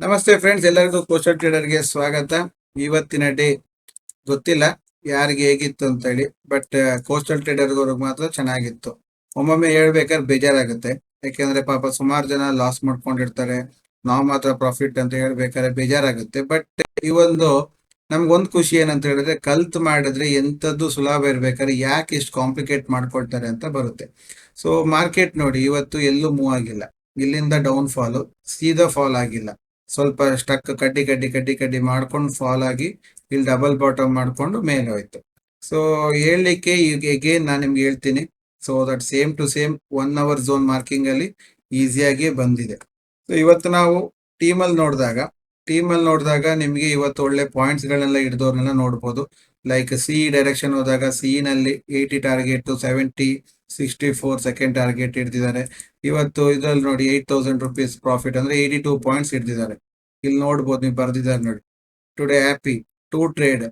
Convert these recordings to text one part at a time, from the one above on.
ನಮಸ್ತೆ ಫ್ರೆಂಡ್ಸ್ ಎಲ್ಲರಿಗೂ ಕೋಸ್ಟಲ್ ಟ್ರೇಡರ್ಗೆ ಸ್ವಾಗತ. ಇವತ್ತಿನ ಡೇ ಗೊತ್ತಿಲ್ಲ ಯಾರಿಗೆ ಹೇಗಿತ್ತು ಅಂತ ಹೇಳಿ ಬಟ್ ಕೋಸ್ಟಲ್ ಟ್ರೇಡರ್ ಮಾತ್ರ ಚೆನ್ನಾಗಿತ್ತು. ಒಮ್ಮೊಮ್ಮೆ ಹೇಳ್ಬೇಕಾದ್ರೆ ಬೇಜಾರಾಗುತ್ತೆ. ಯಾಕೆಂದ್ರೆ ಪಾಪ ಸುಮಾರು ಜನ ಲಾಸ್ ಮಾಡ್ಕೊಂಡಿರ್ತಾರೆ. ನಾವು ಮಾತ್ರ ಪ್ರಾಫಿಟ್ ಅಂತ ಹೇಳ್ಬೇಕಾದ್ರೆ ಬೇಜಾರಾಗುತ್ತೆ. ಬಟ್ ಈ ಒಂದು ನಮ್ಗೊಂದು ಖುಷಿ ಏನಂತ ಹೇಳಿದ್ರೆ, ಕಲ್ತ್ ಮಾಡಿದ್ರೆ ಎಂತದ್ದು ಸುಲಭ ಇರ್ಬೇಕಾದ್ರೆ ಯಾಕೆ ಇಷ್ಟು ಕಾಂಪ್ಲಿಕೇಟ್ ಮಾಡ್ಕೊಳ್ತಾರೆ ಅಂತ ಬರುತ್ತೆ. ಸೊ ಮಾರ್ಕೆಟ್ ನೋಡಿ ಇವತ್ತು ಎಲ್ಲೂ ಮೂವ್ ಆಗಿಲ್ಲ. ಇಲ್ಲಿಂದ ಡೌನ್ ಫಾಲ್ ಸೀದಾ ಫಾಲ್ ಆಗಿಲ್ಲ. ಸ್ವಲ್ಪ ಸ್ಟಕ್ ಕಡ್ಡಿ ಕಡ್ಡಿ ಕಡ್ಡಿ ಕಡ್ಡಿ ಮಾಡ್ಕೊಂಡು ಫಾಲ್ ಆಗಿ ಇಲ್ಲಿ ಡಬಲ್ ಬಾಟಮ್ ಮಾಡ್ಕೊಂಡು ಮೇಲೆ ಹೋಯ್ತು. ಸೊ ಹೇಳಲಿಕ್ಕೆ ಈಗ ಎಗೇನ್ ನಾನು ನಿಮ್ಗೆ ಹೇಳ್ತೀನಿ. So that same to same one hour zone marking ಅಲ್ಲಿ ಈಸಿಯಾಗಿ ಬಂದಿದೆ. ಸೊ ಇವತ್ತು ನಾವು ಟೀಮ್ ಅಲ್ಲಿ ನೋಡಿದಾಗ ಟೀಮ್ ಅಲ್ಲಿ ನೋಡಿದಾಗ ನಿಮಗೆ ಇವತ್ತು ಒಳ್ಳೆ ಪಾಯಿಂಟ್ಸ್ ಗಳನ್ನೆಲ್ಲ ಹಿಡಿದವ್ರನ್ನೆಲ್ಲ ನೋಡ್ಬೋದು. ಲೈಕ್ ಸಿ ಡೈರೆಕ್ಷನ್ ಹೋದಾಗ ಸಿ ನಲ್ಲಿ eighty target seventy sixty four second target ಇಡ್ತಿದ್ದಾರೆ. ಇವತ್ತು ಇದ್ರಲ್ಲಿ ನೋಡಿ ಏಟ್ ತೌಸಂಡ್ ರುಪೀಸ್ ಪ್ರಾಫಿಟ್ ಅಂದ್ರೆ ಏಯ್ಟಿ ಟೂ ಪಾಯಿಂಟ್ಸ್ ಇಡ್ತಿದ್ದಾರೆ. ಇಲ್ಲಿ ನೋಡ್ಬೋದು ನೀವು ಬರ್ದಿದ್ದಾರೆ ನೋಡಿ. Today happy two trade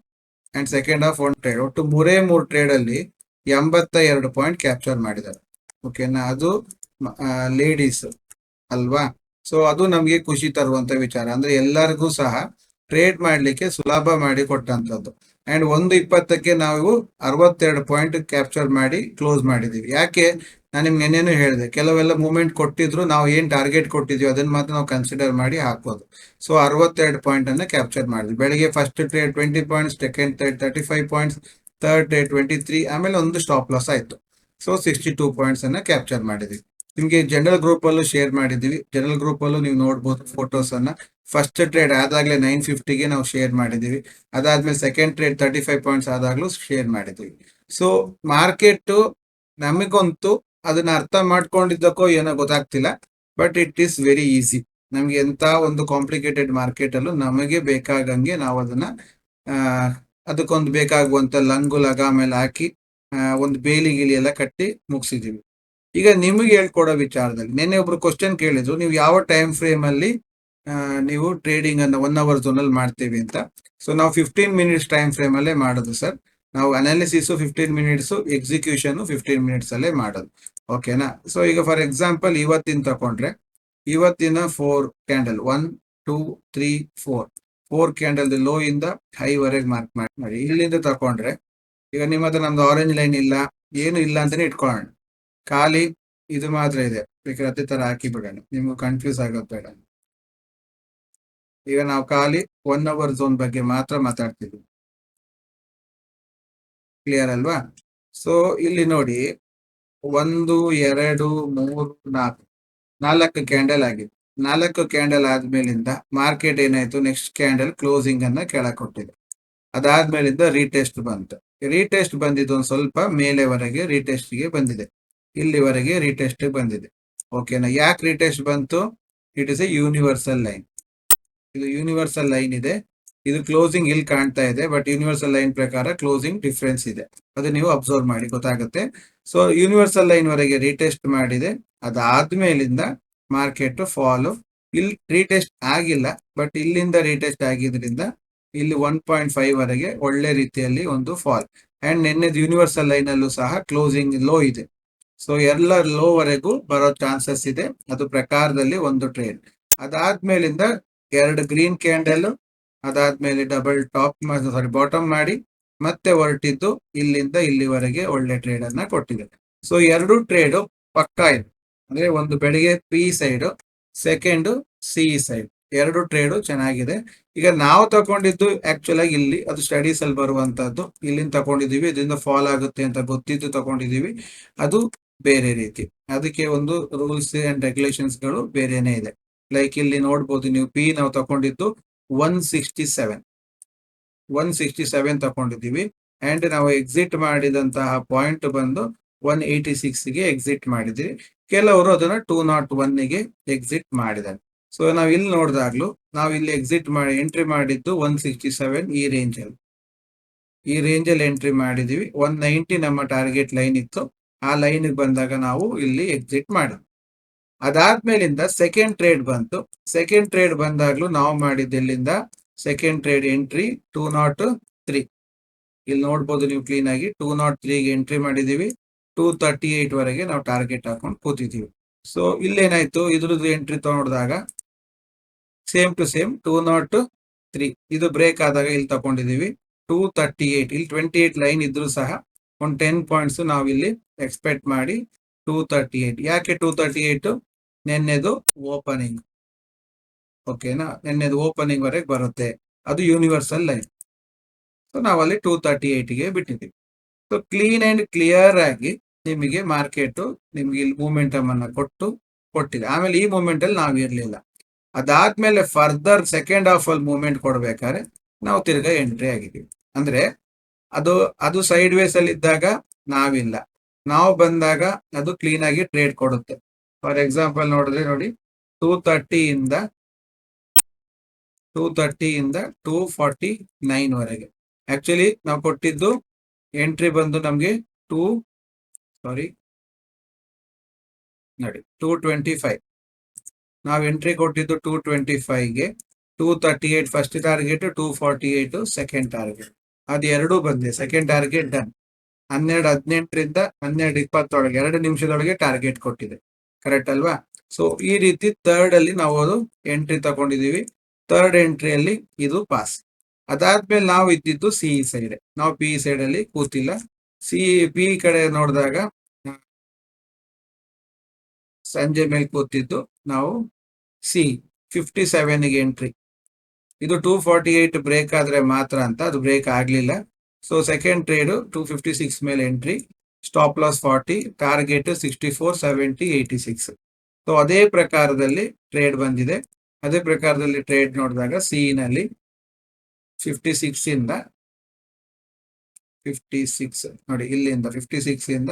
and second of one trade ಒಟ್ಟು ಮೂರೇ ಮೂರು ಟ್ರೇಡ್ ಅಲ್ಲಿ ಎಂಬತ್ತ ಎರಡು ಪಾಯಿಂಟ್ ಕ್ಯಾಪ್ಚರ್ ಮಾಡಿದ್ದಾರೆ ಓಕೆನಾ ಅದು ಲೇಡೀಸ್ ಅಲ್ವಾ? ಸೊ ಅದು ನಮಗೆ ಖುಷಿ ತರುವಂತ ವಿಚಾರ. ಅಂದ್ರೆ ಎಲ್ಲರಿಗೂ ಸಹ ಟ್ರೇಡ್ ಮಾಡ್ಲಿಕ್ಕೆ ಸುಲಭ ಮಾಡಿ ಕೊಟ್ಟಂತದ್ದು. ಅಂಡ್ ಒಂದು ಇಪ್ಪತ್ತಕ್ಕೆ ನಾವು ಅರವತ್ತೆರಡು ಪಾಯಿಂಟ್ ಕ್ಯಾಪ್ಚರ್ ಮಾಡಿ ಕ್ಲೋಸ್ ಮಾಡಿದೀವಿ. ಯಾಕೆ? ನಾನು ನಿಮ್ಗೆ ನೆನೆಯೂ ಹೇಳಿದೆ, ಕೆಲವೆಲ್ಲ ಮೂಮೆಂಟ್ ಕೊಟ್ಟಿದ್ರು, ನಾವು ಏನು ಟಾರ್ಗೆಟ್ ಕೊಟ್ಟಿದ್ವಿ ಅದನ್ನ ಮಾತ್ರ ನಾವು ಕನ್ಸಿಡರ್ ಮಾಡಿ ಹಾಕ್ಬೋದು. ಸೊ ಅರವತ್ತೆರಡು ಪಾಯಿಂಟ್ ಅನ್ನ ಕ್ಯಾಪ್ಚರ್ ಮಾಡಿದ್ವಿ. ಬೆಳಿಗ್ಗೆ first trade twenty points second trade thirty five points third trade twenty three ಆಮೇಲೆ ಒಂದು ಸ್ಟಾಪ್ ಲಾಸ್ ಆಯ್ತು. ಸೊ ಸಿಕ್ಸ್ಟಿ ಟೂ ಪಾಯಿಂಟ್ಸ್ ಅನ್ನ ಕ್ಯಾಪ್ಚರ್ ಮಾಡಿದ್ವಿ. ನಿಮಗೆ ಜನರಲ್ ಗ್ರೂಪ್ ಅಲ್ಲೂ ಶೇರ್ ಮಾಡಿದ್ದೀವಿ. ಜನರಲ್ ಗ್ರೂಪ್ ಅಲ್ಲೂ ನೀವು ನೋಡ್ಬೋದು ಫೋಟೋಸ್ ಫಸ್ಟ್ ಟ್ರೇಡ್ ಆದಾಗಲೇ ನೈನ್ ಫಿಫ್ಟಿಗೆ ನಾವು ಶೇರ್ ಮಾಡಿದ್ದೀವಿ. ಅದಾದ್ಮೇಲೆ second trade thirty five points ಆದಾಗ್ಲೂ ಶೇರ್ ಮಾಡಿದ್ದೀವಿ. ಸೊ ಮಾರ್ಕೆಟ್ ನಮಗಂತೂ ಅದನ್ನ ಅರ್ಥ ಮಾಡ್ಕೊಂಡಿದ್ದಕ್ಕೋ ಏನೋ ಗೊತ್ತಾಗ್ತಿಲ್ಲ. But it is very easy ನಮ್ಗೆ ಎಂತ ಒಂದು ಕಾಂಪ್ಲಿಕೇಟೆಡ್ ಮಾರ್ಕೆಟ್ ಅಲ್ಲೂ ನಮಗೆ ಬೇಕಾಗಂಗೆ ನಾವು ಅದನ್ನ ಅದಕ್ಕೊಂದು ಬೇಕಾಗುವಂತ ಲಂಗು ಲಗಾಮೇಲೆ ಹಾಕಿ ಒಂದು ಬೇಲಿ ಗಿಲಿ ಎಲ್ಲ ಕಟ್ಟಿ ಮುಗಿಸಿದೀವಿ ಈಗ ನಿಮಗೆ ಹೇಳ್ಕೊಡೋ ವಿಚಾರದಲ್ಲಿ, ನಿನ್ನೆ ಒಬ್ರು ಕ್ವಶನ್ ಕೇಳಿದ್ರು, ನೀವು ಯಾವ ಟೈಮ್ ಫ್ರೇಮ್ ಅಲ್ಲಿ ನೀವು ಟ್ರೇಡಿಂಗ್ ಅನ್ನ ಒನ್ ಅವರ್ ಝೋನ್ ಅಲ್ಲಿ ಮಾಡ್ತೀವಿ ಅಂತ. ಸೊ ನಾವು ಫಿಫ್ಟೀನ್ ಮಿನಿಟ್ಸ್ ಟೈಮ್ ಫ್ರೇಮ್ ಅಲ್ಲೇ ಮಾಡೋದು ಸರ್ ನಾವು analysis fifteen minutes execution fifteen minutes ಅಲ್ಲೇ ಮಾಡೋದು. ಓಕೆನಾ ಸೊ ಈಗ ಫಾರ್ ಎಕ್ಸಾಂಪಲ್ ಇವತ್ತಿನ ತಕೊಂಡ್ರೆ, ಇವತ್ತಿನ four candle one two three four four candle low ಇಂದ ಹೈ ವರೆಗೆ ಮಾರ್ಕ್ ಮಾಡಿ ಇಲ್ಲಿಂದ ತಕೊಂಡ್ರೆ, ಈಗ ನಿಮ್ಮ ಹತ್ರ ನಮ್ದು ಆರೆಂಜ್ ಲೈನ್ ಇಲ್ಲ, ಏನು ಇಲ್ಲ ಅಂತಾನೆ ಇಟ್ಕೊಳ್ಳೋಣ. ಖಾಲಿ ಇದು ಮಾತ್ರ ಇದೆ. ಬೇಕಾದ್ರೆ ಅದೇ ತರ ಹಾಕಿ ಬಿಡೋಣ ನಿಮ್ಗೆ ಕನ್ಫ್ಯೂಸ್ ಆಗೋದು ಬೇಡ ಈಗ ನಾವು ಖಾಲಿ ಒನ್ ಅವರ್ ಝೋನ್ ಬಗ್ಗೆ ಮಾತ್ರ ಮಾತಾಡ್ತೀವಿ ಕ್ಲಿಯರ್ ಅಲ್ವಾ? ಸೊ ಇಲ್ಲಿ ನೋಡಿ, ಒಂದು, ಎರಡು, ಮೂರು, ನಾಲ್ಕು. ನಾಲ್ಕು ಕ್ಯಾಂಡಲ್ ಆಗಿದೆ. ನಾಲ್ಕು ಕ್ಯಾಂಡಲ್ ಆದ್ಮೇಲಿಂದ ಮಾರ್ಕೆಟ್ ಏನಾಯ್ತು? ನೆಕ್ಸ್ಟ್ ಕ್ಯಾಂಡಲ್ ಕ್ಲೋಸಿಂಗ್ ಅನ್ನ ಕೆಳಗೆ ಕೊಟ್ಟಿದೆ. ಅದಾದ್ಮೇಲಿಂದ ರೀಟೆಸ್ಟ್ ಬಂತು. ರೀಟೆಸ್ಟ್ ಬಂದಿದ್ದು ಒಂದು ಸ್ವಲ್ಪ ಮೇಲೆವರೆಗೆ ರೀಟೆಸ್ಟ್ಗೆ ಬಂದಿದೆ. ಇಲ್ಲಿವರೆಗೆ ರೀಟೆಸ್ಟ್ ಬಂದಿದೆ. ಓಕೆನಾ ಯಾಕೆ ರೀಟೆಸ್ಟ್ ಬಂತು? It is a universal line ಇದು ಯೂನಿವರ್ಸಲ್ ಲೈನ್ ಇದೆ. ಇದು ಕ್ಲೋಸಿಂಗ್ ಇಲ್ಲಿ ಕಾಣ್ತಾ ಇದೆ ಬಟ್ ಯೂನಿವರ್ಸಲ್ ಲೈನ್ ಪ್ರಕಾರ ಕ್ಲೋಸಿಂಗ್ ಡಿಫ್ರೆನ್ಸ್ ಇದೆ. ಅದು ನೀವು ಅಬ್ಸರ್ವ್ ಮಾಡಿ, ಗೊತ್ತಾಗುತ್ತೆ. ಸೊ ಯೂನಿವರ್ಸಲ್ ಲೈನ್ ವರೆಗೆ ರೀಟೆಸ್ಟ್ ಮಾಡಿದೆ. ಅದಾದ್ಮೇಲಿಂದ ಮಾರ್ಕೆಟ್ ಫಾಲು ಇಲ್ಲಿ ರೀಟೆಸ್ಟ್ ಆಗಿಲ್ಲ ಬಟ್ ಇಲ್ಲಿಂದ ರೀಟೆಸ್ಟ್ ಆಗಿದ್ರಿಂದ ಇಲ್ಲಿ ಒನ್ ಪಾಯಿಂಟ್ ಫೈವ್ ವರೆಗೆ ಒಳ್ಳೆ ರೀತಿಯಲ್ಲಿ ಒಂದು ಫಾಲ್ ಅಂಡ್ ನಿನ್ನೆ ಯೂನಿವರ್ಸಲ್ ಲೈನ್ ಅಲ್ಲೂ ಸಹ ಕ್ಲೋಸಿಂಗ್ ಲೋ ಇದೆ. ಸೊ ಎಲ್ಲ ಲೋ ವರೆಗೂ ಬರೋ ಚಾನ್ಸಸ್ ಇದೆ. ಅದು ಪ್ರಕಾರದಲ್ಲಿ ಒಂದು ಟ್ರೇಡ್ ಅದಾದ್ಮೇಲಿಂದ ಎರಡು ಗ್ರೀನ್ ಕ್ಯಾಂಡಲ್, ಅದಾದ್ಮೇಲೆ ಡಬಲ್ ಟಾಪ್ ಸಾರಿ ಬಾಟಮ್ ಮಾಡಿ, ಮತ್ತೆ ಹೊರಟಿದ್ದು ಇಲ್ಲಿಂದ ಇಲ್ಲಿವರೆಗೆ ಒಳ್ಳೆ ಟ್ರೇಡ್ ಅನ್ನ ಕೊಟ್ಟಿದೆ ಸೊ ಎರಡು ಟ್ರೇಡ್ ಪಕ್ಕಾ ಇದೆ. ಅಂದ್ರೆ ಒಂದು ಬೆಳಿಗ್ಗೆ P side second C side ಎರಡು ಟ್ರೇಡ್ ಚೆನ್ನಾಗಿದೆ. ಈಗ ನಾವು ತಗೊಂಡಿದ್ದು ಆಕ್ಚುಲ್ ಆಗಿ ಇಲ್ಲಿ, ಅದು ಸ್ಟಡೀಸ್ ಅಲ್ಲಿ ಬರುವಂತದ್ದು ಇಲ್ಲಿಂದ ತಗೊಂಡಿದೀವಿ ಇದರಿಂದ ಫಾಲ್ ಆಗುತ್ತೆ ಅಂತ ಗೊತ್ತಿದ್ದು ತಗೊಂಡಿದೀವಿ ಅದು ಬೇರೆ ರೀತಿ. ಅದಕ್ಕೆ ಒಂದು ರೂಲ್ಸ್ ಅಂಡ್ ರೆಗ್ಯುಲೇಷನ್ಸ್ಗಳು ಬೇರೆನೆ ಇದೆ. ಲೈಕ್ ಇಲ್ಲಿ ನೋಡ್ಬೋದು ನೀವು ಪಿ ನಾವು ತಗೊಂಡಿದ್ದು one sixty seven one sixty seven ತಗೊಂಡಿದ್ದೀವಿ. ಅಂಡ್ ನಾವು ಎಕ್ಸಿಟ್ ಮಾಡಿದಂತಹ ಪಾಯಿಂಟ್ ಬಂದು ಒನ್ ಏಯ್ಟಿ ಸಿಕ್ಸ್ಗೆ ಎಕ್ಸಿಟ್ ಮಾಡಿದ್ದೀವಿ ಕೆಲವರು ಅದನ್ನ ಟೂ ನಾಟ್ ಒನ್ಗೆ ಎಕ್ಸಿಟ್ ಮಾಡಿದ್ದಾರೆ. ಸೊ ನಾವು ಇಲ್ಲಿ ನೋಡಿದಾಗ್ಲೂ ನಾವು ಇಲ್ಲಿ ಎಕ್ಸಿಟ್ ಮಾಡಿ ಎಂಟ್ರಿ ಮಾಡಿದ್ದು ಒನ್ ಸಿಕ್ಸ್ಟಿ ಸೆವೆನ್ ಈ ರೇಂಜ್ ಅಲ್ಲಿ. ಈ ರೇಂಜ್ ಅಲ್ಲಿ ಎಂಟ್ರಿ ಮಾಡಿದೀವಿ ಒನ್ ನೈಂಟಿ ನಮ್ಮ ಟಾರ್ಗೆಟ್ ಲೈನ್ ಇತ್ತು. ಆ ಲೈನ್ ಬಂದಾಗ ನಾವು ಇಲ್ಲಿ ಎಕ್ಸಿಟ್ ಮಾಡಿದ್ವಿ ಅದಾದ್ಮೇಲಿಂದ ಸೆಕೆಂಡ್ ಟ್ರೇಡ್ ಬಂತು. ಸೆಕೆಂಡ್ ಟ್ರೇಡ್ ಬಂದಾಗ್ಲೂ ನಾವು ಮಾಡಿದ್ದು ಇಲ್ಲಿಂದ second trade entry two nought three ಇಲ್ಲಿ ನೋಡ್ಬೋದು ನೀವು ಕ್ಲೀನ್ ಆಗಿ ಟೂ ನಾಟ್ ತ್ರೀಗೆ ಎಂಟ್ರಿ ಮಾಡಿದೀವಿ ಟೂ ತರ್ಟಿ ಏಟ್ ವರೆಗೆ ನಾವು ಟಾರ್ಗೆಟ್ ಹಾಕೊಂಡು ಕೂತಿದ್ದೀವಿ. ಸೊ ಇಲ್ಲೇನಾಯ್ತು? ಇದ್ರದ್ದು ಎಂಟ್ರಿ ತಗೊಂಡಾಗ same to same two nought three ಇದು ಬ್ರೇಕ್ ಆದಾಗ ಇಲ್ಲಿ ತಗೊಂಡಿದೀವಿ ಟೂ ತರ್ಟಿ ಏಟ್ ಇಲ್ಲಿ ಟ್ವೆಂಟಿ ಏಟ್ ಲೈನ್ ಇದ್ರೂ ಸಹ ಒಂದು ಟೆನ್ ಪಾಯಿಂಟ್ಸ್ ನಾವಿಲ್ಲಿ ಎಕ್ಸ್ಪೆಕ್ಟ್ ಮಾಡಿ ಟೂ ತರ್ಟಿ ಏಟ್ ಯಾಕೆ ಟೂ ತರ್ಟಿ ಏಟ್ ನಿನ್ನೆದು ಓಪನಿಂಗ್ ಓಕೆನಾ ನಿನ್ನೆದು ಓಪನಿಂಗ್ ವರೆಗೆ ಬರುತ್ತೆ. ಅದು ಯೂನಿವರ್ಸಲ್ ಲೈನ್ ಸೊ ನಾವಲ್ಲಿ ಟೂ ತರ್ಟಿ ಏಟ್ಗೆ ಬಿಟ್ಟಿದ್ದೀವಿ. ಸೊ ಕ್ಲೀನ್ ಅಂಡ್ ಕ್ಲಿಯರ್ ಆಗಿ ನಿಮಗೆ ಮಾರ್ಕೆಟ್ ನಿಮಗೆ ಇಲ್ಲಿ ಮೂಮೆಂಟಮ್ ಅನ್ನು ಕೊಟ್ಟು ಕೊಟ್ಟಿದೆ. ಆಮೇಲೆ ಈ ಮೂಮೆಂಟಲ್ಲಿ ನಾವು ಇರಲಿಲ್ಲ. ಅದಾದ್ಮೇಲೆ ಫರ್ದರ್ ಸೆಕೆಂಡ್ ಹಾಫ್ ಅಲ್ಲಿ ಮೂಮೆಂಟ್ ಕೊಡ್ಬೇಕಾದ್ರೆ ನಾವು ತಿರ್ಗಾ ಎಂಟ್ರಿ ಆಗಿದ್ದೀವಿ. ಅಂದ್ರೆ ಅದು ಅದು ಸೈಡ್ ವೇಸ್ ಅಲ್ಲಿ ಇದ್ದಾಗ ನಾವಿಲ್ಲ. ನಾವು ಬಂದಾಗ ಅದು ಕ್ಲೀನ್ ಆಗಿ ಟ್ರೇಡ್ ಕೊಡುತ್ತೆ. ಫಾರ್ ಎಕ್ಸಾಂಪಲ್ ನೋಡಿದ್ರೆ ನೋಡಿ ಟೂ ತರ್ಟಿ ಇಂದ ಟೂ ತರ್ಟಿ ಇಂದ ಟೂ ಫಾರ್ಟಿ ನೈನ್ ವರೆಗೆ. ಆಕ್ಚುಲಿ ನಾವು ಕೊಟ್ಟಿದ್ದು ಎಂಟ್ರಿ ಬಂದು ನಮಗೆ ಟೂ ಸಾರಿ ನೋಡಿ ಟೂ ಟ್ವೆಂಟಿ ಫೈವ್ ನಾವು ಎಂಟ್ರಿ ಕೊಟ್ಟಿದ್ದು two twenty ಫೈವ್ಗೆ two thirty eight first target two forty eight second target ಅದು ಎರಡೂ ಬಂದಿದೆ ಸೆಕೆಂಡ್ ಟಾರ್ಗೆಟ್ ಡನ್ ಹನ್ನೆರಡು ಹದಿನೆಂಟರಿಂದ ಹನ್ನೆರಡು ಇಪ್ಪತ್ತೊಳಗೆ, ಎರಡು ನಿಮಿಷದೊಳಗೆ ಟಾರ್ಗೆಟ್ ಕೊಟ್ಟಿದೆ. ಕರೆಕ್ಟ್ ಅಲ್ವಾ? ಸೊ ಈ ರೀತಿ ಥರ್ಡ್ ಅಲ್ಲಿ ನಾವು ಅದು ಎಂಟ್ರಿ ತಗೊಂಡಿದೀವಿ ಥರ್ಡ್ ಎಂಟ್ರಿಯಲ್ಲಿ ಇದು ಪಾಸ್ ಅದಾದ್ಮೇಲೆ ನಾವು ಇದ್ದಿದ್ದು ಸಿ ಸೈಡ್ ನಾವು ಪಿ ಸೈಡ್ ಅಲ್ಲಿ ಕೂತಿಲ್ಲ. ಸಿ ಪಿ ಕಡೆ ನೋಡಿದಾಗ ಸಂಜೆ ಮೇಲೆ ಕೂತಿದ್ದು ನಾವು ಸಿ ಫಿಫ್ಟಿ ಸೆವೆನ್ಗೆ ಎಂಟ್ರಿ ಇದು ಟೂ ಫಾರ್ಟಿ ಏಟ್ ಬ್ರೇಕ್ ಆದ್ರೆ ಮಾತ್ರ ಅಂತ, ಅದು ಬ್ರೇಕ್ ಆಗ್ಲಿಲ್ಲ. So second trade two fifty six ಮೇಲೆ entry stop loss forty target sixty four seventy eighty six so ಅದೇ ಪ್ರಕಾರದಲ್ಲಿ ಟ್ರೇಡ್ ಬಂದಿದೆ. ಅದೇ ಪ್ರಕಾರದಲ್ಲಿ ಟ್ರೇಡ್ ನೋಡಿದಾಗ ಸಿ ನಲ್ಲಿ ಫಿಫ್ಟಿ ಸಿಕ್ಸ್ ಇಂದ ಫಿಫ್ಟಿ ಸಿಕ್ಸ್ ನೋಡಿ ಇಲ್ಲಿಂದ ಫಿಫ್ಟಿ ಸಿಕ್ಸ್ ಇಂದ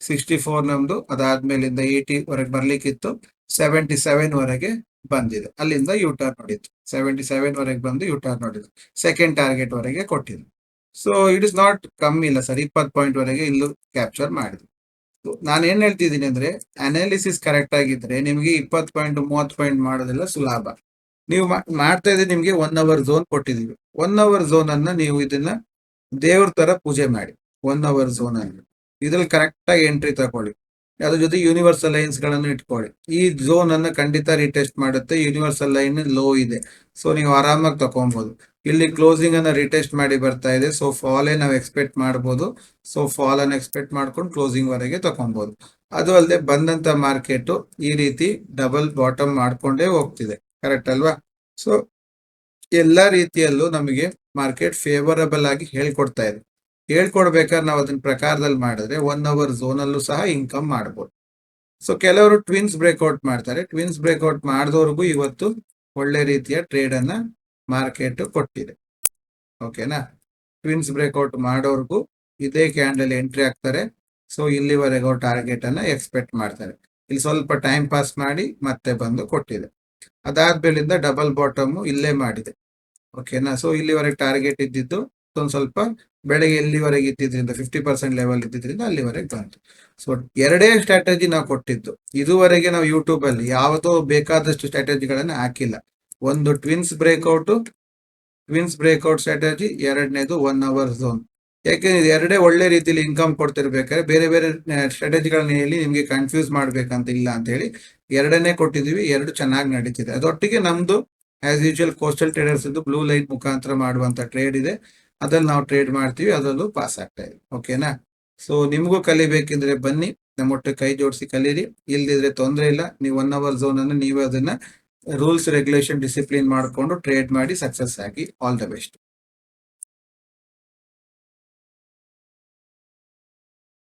ಸಿಕ್ಸ್ಟಿ ಫೋರ್ ನಮ್ದು, ಅದಾದ್ಮೇಲಿಂದ ಏಯ್ಟಿ ವರೆಗೆ ಬರ್ಲಿಕ್ಕಿತ್ತು ಸೆವೆಂಟಿ ಸೆವೆನ್ ವರೆಗೆ ಬಂದಿದೆ. ಅಲ್ಲಿಂದ ಯು ಟರ್ನ್ ನೋಡಿತ್ತು ಸೆವೆಂಟಿ ಸೆವೆನ್ ವರೆಗೆ ಬಂದು ಯು ಟರ್ನ್ ನೋಡಿದ್ದು. ಸೆಕೆಂಡ್ ಟಾರ್ಗೆಟ್ ವರೆಗೆ ಕೊಟ್ಟಿದ್ದು. ಸೊ ಇಟ್ ಇಸ್ ನಾಟ್ ಕಮ್ಮಿ ಇಲ್ಲ ಸರ್. ಇಪ್ಪತ್ತು ಪಾಯಿಂಟ್ ವರೆಗೆ ಇಲ್ಲೂ ಕ್ಯಾಪ್ಚರ್ ಮಾಡಿದ್ವಿ. ನಾನು ಏನ್ ಹೇಳ್ತಿದ್ದೀನಿ ಅಂದ್ರೆ ಅನಾಲಿಸಿಸ್ ಕರೆಕ್ಟ್ ಆಗಿದ್ರೆ ನಿಮ್ಗೆ ಇಪ್ಪತ್ತು ಪಾಯಿಂಟ್ ಮೂವತ್ತು ಪಾಯಿಂಟ್ ಮಾಡೋದೆಲ್ಲ ಸುಲಭ. ನೀವು ಮಾಡ್ತಾ ಇದ್ರೆ ನಿಮ್ಗೆ ಒನ್ ಅವರ್ ಝೋನ್ ಕೊಟ್ಟಿದೀವಿ. ಒನ್ ಅವರ್ ಝೋನ್ ಅನ್ನ ನೀವು ಇದನ್ನ ದೇವ್ರ ತರ ಪೂಜೆ ಮಾಡಿ. ಒನ್ ಅವರ್ ಝೋನ್ ಅನ್ನು ಇದ್ರಲ್ಲಿ ಕರೆಕ್ಟ್ ಆಗಿ ಎಂಟ್ರಿ ತಗೊಳ್ಳಿ ಅದ್ರ ಜೊತೆ ಯೂನಿವರ್ಸಲ್ ಲೈನ್ಸ್ಗಳನ್ನು ಇಟ್ಕೊಳ್ಳಿ. ಈ ಝೋನ್ ಅನ್ನು ಖಂಡಿತ ರಿಟೆಸ್ಟ್ ಮಾಡುತ್ತೆ. ಯೂನಿವರ್ಸಲ್ ಲೈನ್ ಲೋ ಇದೆ. ಸೊ ನೀವು ಆರಾಮಾಗಿ ತಗೊಬಹುದು ಇಲ್ಲಿ ಕ್ಲೋಸಿಂಗ್ ಅನ್ನ ರಿಟೆಸ್ಟ್ ಮಾಡಿ ಬರ್ತಾ ಇದೆ. ಸೊ ಫಾಲ್ ನಾವು ಎಕ್ಸ್ಪೆಕ್ಟ್ ಮಾಡಬಹುದು ಸೊ ಫಾಲ್ ಅನ್ನು ಎಕ್ಸ್ಪೆಕ್ಟ್ ಮಾಡ್ಕೊಂಡು ಕ್ಲೋಸಿಂಗ್ ವರೆಗೆ ತಗೊಬಹುದು ಅದು ಅಲ್ಲದೆ ಬಂದಂತ ಮಾರ್ಕೆಟ್ ಈ ರೀತಿ ಡಬಲ್ ಬಾಟಮ್ ಮಾಡ್ಕೊಂಡೇ ಹೋಗ್ತಿದೆ. ಕರೆಕ್ಟ್ ಅಲ್ವಾ? ಸೊ ಎಲ್ಲಾ ರೀತಿಯಲ್ಲೂ ನಮಗೆ ಮಾರ್ಕೆಟ್ ಫೇವರಬಲ್ ಆಗಿ ಹೇಳ್ಕೊಡ್ತಾ ಇದೆ. ಹೇಳ್ಕೊಡ್ಬೇಕಾದ್ರೆ ನಾವು ಅದನ್ನ ಪ್ರಕಾರದಲ್ಲಿ ಮಾಡಿದ್ರೆ ಒನ್ ಅವರ್ ಝೋನಲ್ಲೂ ಸಹ ಇನ್ಕಮ್ ಮಾಡ್ಬೋದು. ಸೊ ಕೆಲವರು ಟ್ವಿನ್ಸ್ ಬ್ರೇಕ್ಔಟ್ ಮಾಡ್ತಾರೆ. ಟ್ವಿನ್ಸ್ ಬ್ರೇಕ್ಔಟ್ ಮಾಡಿದವ್ರಿಗೂ ಇವತ್ತು ಒಳ್ಳೆ ರೀತಿಯ ಟ್ರೇಡ್ ಅನ್ನ ಮಾರ್ಕೆಟ್ ಕೊಟ್ಟಿದೆ. ಓಕೆನಾ ಟ್ವಿನ್ಸ್ ಬ್ರೇಕ್ಔಟ್ ಮಾಡೋರ್ಗು ಇದೇ ಕ್ಯಾಂಡಲ್ ಎಂಟ್ರಿ ಆಗ್ತಾರೆ ಸೊ ಇಲ್ಲಿವರೆಗೂ ಟಾರ್ಗೆಟ್ ಅನ್ನ ಎಕ್ಸ್ಪೆಕ್ಟ್ ಮಾಡ್ತಾರೆ. ಇಲ್ಲಿ ಸ್ವಲ್ಪ ಟೈಮ್ ಪಾಸ್ ಮಾಡಿ ಮತ್ತೆ ಬಂದು ಕೊಟ್ಟಿದೆ. ಅದಾದ್ಮೇಲಿಂದ ಡಬಲ್ ಬಾಟಮ್ ಇಲ್ಲೇ ಮಾಡಿದೆ. ಓಕೆನಾ ಸೊ ಇಲ್ಲಿವರೆಗೆ ಟಾರ್ಗೆಟ್ ಇದ್ದಿದ್ದು ಒಂದು ಸ್ವಲ್ಪ ಬೆಳಗ್ಗೆ ಎಲ್ಲಿವರೆಗೆ ಇದ್ದಿದ್ರಿಂದ ಫಿಫ್ಟಿ ಪರ್ಸೆಂಟ್ ಲೆವೆಲ್ ಇದ್ದಿದ್ರಿಂದ ಅಲ್ಲಿವರೆಗೆ ಬಂತು. ಸೊ ಎರಡೇ ಸ್ಟ್ರಾಟಜಿ ನಾವು ಕೊಟ್ಟಿದ್ದು. ಇದುವರೆಗೆ ನಾವು ಯೂಟ್ಯೂಬ್ ಅಲ್ಲಿ ಯಾವುದೋ ಬೇಕಾದಷ್ಟು ಸ್ಟ್ರಾಟಜಿಗಳನ್ನ ಹಾಕಿಲ್ಲ. ಒಂದು twins breakout twins breakout strategy ಎರಡನೇದು ಒನ್ ಅವರ್ ಝೋನ್ ಯಾಕೆಂದ್ರೆ ಎರಡೇ ಒಳ್ಳೆ ರೀತಿಯಲ್ಲಿ ಇನ್ಕಮ್ ಕೊಡ್ತಿರ್ಬೇಕಾದ್ರೆ ಬೇರೆ ಬೇರೆ ಸ್ಟ್ರಾಟಜಿಗಳನ್ನ ಹೇಳಿ ನಿಮಗೆ ಕನ್ಫ್ಯೂಸ್ ಮಾಡ್ಬೇಕಂತ ಇಲ್ಲ ಅಂತ ಹೇಳಿ ಎರಡನೇ ಕೊಟ್ಟಿದ್ದೀವಿ, ಎರಡು ಚೆನ್ನಾಗಿ ನಡೀತಿದೆ. ಅದೊಟ್ಟಿಗೆ ನಮ್ದು as usual coastal traders blue line ಮುಖಾಂತರ ಮಾಡುವಂತ ಟ್ರೇಡ್ ಇದೆ. ಅದ್ರಲ್ಲಿ ನಾವು ಟ್ರೇಡ್ ಮಾಡ್ತೀವಿ, ಅದರಲ್ಲೂ ಪಾಸ್ ಆಗ್ತಾ ಇದೆ. ಓಕೆನಾ ಸೊ ನಿಮಗೂ ಕಲಿಬೇಕಿದ್ರೆ ಬನ್ನಿ, ನಮ್ಮೊಟ್ಟು ಕೈ ಜೋಡಿಸಿ ಕಲೀರಿ. ಇಲ್ದಿದ್ರೆ ತೊಂದರೆ ಇಲ್ಲ. ನೀವು ಒನ್ ಅವರ್ ಝೋನ್ ಅನ್ನು ನೀವು ಅದನ್ನ ರೂಲ್ಸ್ ರೆಗ್ಯುಲೇಷನ್ ಡಿಸಿಪ್ಲಿನ್ ಮಾಡಿಕೊಂಡು ಟ್ರೇಡ್ ಮಾಡಿ ಸಕ್ಸಸ್ ಆಗಿ ಆಲ್ ದ ಬೆಸ್ಟ್